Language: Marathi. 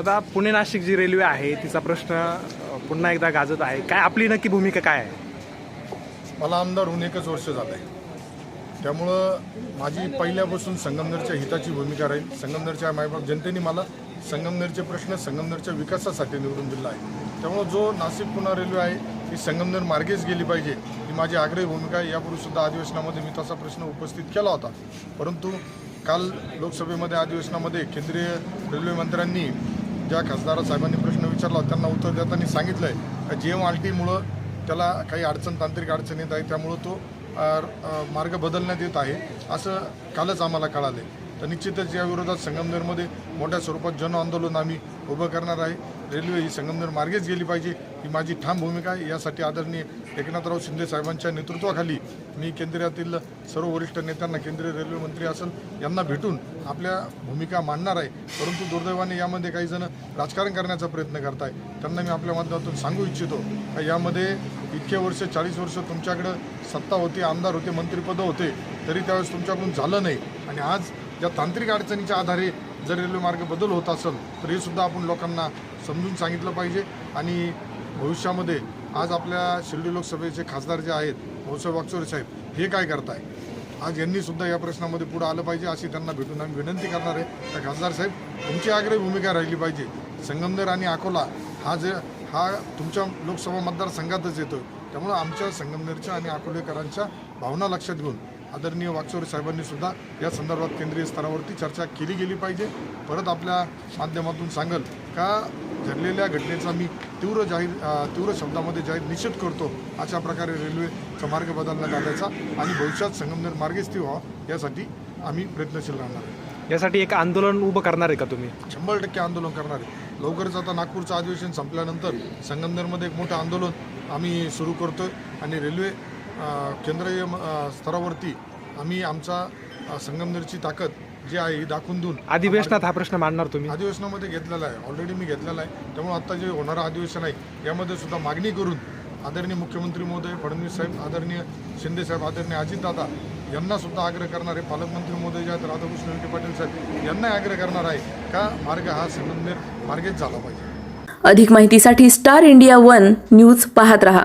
आता पुणे नाशिक जी रेल्वे आहे तिचा प्रश्न पुन्हा एकदा गाजत आहे. काय आपली नक्की भूमिका काय आहे? मला आमदार होऊन एकच वर्ष झालं आहे त्यामुळं माझी पहिल्यापासून संगमनेरच्या हिताची भूमिका राहील. संगमनेरच्या मायबाप जनतेने मला संगमनेरचे प्रश्न संगमनेरच्या विकासासाठी निवडून दिला आहे. त्यामुळं जो नाशिक पुणे रेल्वे आहे ही संगमनेर मार्गेच गेली पाहिजे ही माझी आग्रही भूमिका आहे. यापूर्वीसुद्धा अधिवेशनामध्ये मी तसा प्रश्न उपस्थित केला होता. परंतु काल लोकसभेमध्ये अधिवेशनामध्ये केंद्रीय रेल्वे मंत्र्यांनी ज्या खासदार साहेबांनी प्रश्न विचारला त्यांना उत्तर देताना सांगितलं आहे का जी एम आर टीमुळं त्याला काही अडचण तांत्रिक अडचण येत आहे त्यामुळं तो मार्ग बदलण्यात येत आहे असं कालच आम्हाला कळालं तर निश्चितच या विरोधात संगमनेरमध्ये मोठ्या स्वरूपात जन आंदोलन आम्ही उभं करणार आहे. रेल्वे ही संगमनेर मार्गेच गेली पाहिजे ही माझी ठाम भूमिका आहे. यासाठी आदरणीय एकनाथराव शिंदे साहेबांच्या नेतृत्वाखाली मी केंद्रातील सर्व वरिष्ठ नेत्यांना केंद्रीय रेल्वे मंत्री असेल यांना भेटून आपल्या भूमिका मांडणार आहे. परंतु दुर्दैवाने यामध्ये काही जण राजकारण करण्याचा प्रयत्न करत आहे त्यांना मी आपल्या माध्यमातून सांगू इच्छितो का यामध्ये इतके वर्ष चाळीस वर्ष तुमच्याकडं सत्ता होती आमदार होते मंत्रिपदं होते तरी त्यावेळेस तुमच्याकडून झालं नाही. आणि आज ज्या तांत्रिक अडचणीच्या आधारे जर रेल्वेमार्ग बदल होत असेल तर हे सुद्धा आपण लोकांना समजून सांगितलं पाहिजे. आणि भविष्यामध्ये आज आपल्या शिर्डी लोकसभेचे खासदार जे आहेत भाऊसाहेब वागचोरे साहेब हे काय करताय? आज यांनी सुद्धा या प्रश्नामध्ये पुढे आलं पाहिजे अशी त्यांना भेटून आम्ही विनंती करणार आहे. त्या खासदार साहेब तुमची आग्रही भूमिका राहिली पाहिजे. संगमनेर आणि अकोला हा जे हा तुमच्या लोकसभा मतदारसंघातच येतो त्यामुळं आमच्या संगमनेरच्या आणि अकोलेकरांच्या भावना लक्षात घेऊन आदरणीय वागचोरे साहेबांनी सुद्धा या संदर्भात केंद्रीय स्तरावरती चर्चा केली गेली पाहिजे. परत आपल्या माध्यमातून सांगल का घडलेल्या घटनेचा मी तीव्र जाहीर तीव्र शब्दामध्ये जाहीर निषेध करतो अशा प्रकारे रेल्वेचा मार्ग बदलण्यात आल्याचा आणि भविष्यात संगमनेर मार्गेच ती व्हावं यासाठी आम्ही प्रयत्नशील राहणार. आहे यासाठी एक आंदोलन उभं करणार आहे का तुम्ही? शंभर टक्के आंदोलन करणार आहे. लवकरच आता नागपूरचं अधिवेशन संपल्यानंतर संगमनेरमध्ये एक मोठं आंदोलन आम्ही सुरू करतो आणि रेल्वे केंद्रीय स्तरावरती आम्ही आमचा संगमनेरची ताकद जी आहे ही दाखवून देऊन अधिवेशनात हा प्रश्न मांडणार तुम्ही? अधिवेशनामध्ये घेतलेला आहे. ऑलरेडी मी घेतलेला आहे. त्यामुळे आता जे होणारं अधिवेशन आहे यामध्ये सुद्धा मागणी करून आदरणीय मुख्यमंत्री महोदय फडणवीस साहेब आदरणीय शिंदे साहेब आदरणीय अजितदादा यांना सुद्धा आग्रह करणार आहे. पालकमंत्री महोदय जे आहेत राधाकृष्ण विखे पाटील साहेब यांना आग्रह करणार आहे का मार्ग हा संगमनेर मार्गेच झाला पाहिजे? अधिक माहितीसाठी स्टार इंडिया वन न्यूज पाहत रहा.